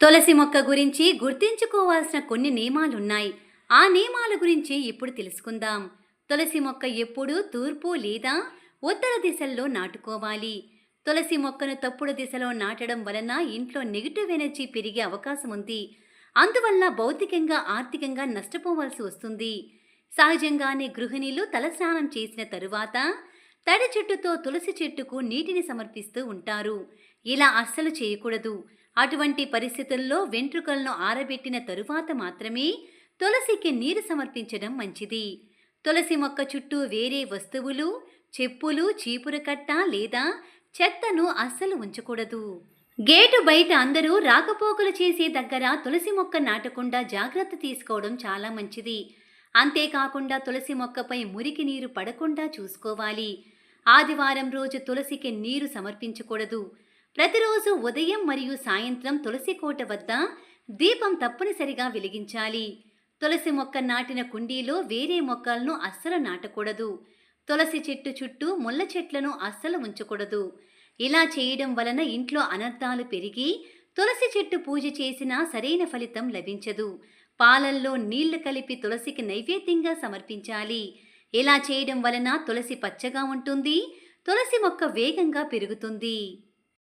తులసి మొక్క గురించి గుర్తించుకోవాల్సిన కొన్ని నియమాలున్నాయి. ఆ నియమాల గురించి ఇప్పుడు తెలుసుకుందాం. తులసి మొక్క ఎప్పుడూ తూర్పు లేదా ఉత్తర దిశల్లో నాటుకోవాలి. తులసి మొక్కను తప్పుడు దిశలో నాటడం వలన ఇంట్లో నెగిటివ్ ఎనర్జీ పెరిగే అవకాశం ఉంది. అందువల్ల భౌతికంగా ఆర్థికంగా నష్టపోవాల్సి వస్తుంది. సహజంగానే గృహిణీలు తలస్నానం చేసిన తరువాత తడి చెట్టుతో తులసి చెట్టుకు నీటిని సమర్పిస్తూ ఉంటారు. ఇలా అస్సలు చేయకూడదు. అటువంటి పరిస్థితుల్లో వెంట్రుకలను ఆరబెట్టిన తరువాత మాత్రమే తులసికి నీరు సమర్పించడం మంచిది. తులసి మొక్క చుట్టూ వేరే వస్తువులు చెప్పులు చీపురు కట్ట లేదా చెత్తను అస్సలు ఉంచకూడదు. గేటు బయట అందరూ రాకపోకలు చేసే దగ్గర తులసి మొక్క నాటకుండా జాగ్రత్త తీసుకోవడం చాలా మంచిది. అంతేకాకుండా తులసి మొక్కపై మురికి నీరు పడకుండా చూసుకోవాలి. ఆదివారం రోజు తులసికి నీరు సమర్పించకూడదు. ప్రతిరోజు ఉదయం మరియు సాయంత్రం తులసి కోట వద్ద దీపం తప్పనిసరిగా వెలిగించాలి. తులసి మొక్క నాటిన కుండీలో వేరే మొక్కలను అస్సలు నాటకూడదు. తులసి చెట్టు చుట్టూ ముళ్ళ చెట్లను అస్సలు ఉంచకూడదు. ఇలా చేయడం వలన ఇంట్లో అనర్థాలు పెరిగి తులసి చెట్టు పూజ చేసినా సరైన ఫలితం లభించదు. పాలల్లో నీళ్ళు కలిపి తులసికి నైవేద్యంగా సమర్పించాలి. ఇలా చేయడం వలన తులసి పచ్చగా ఉంటుంది తులసి మొక్క వేగంగా పెరుగుతుంది.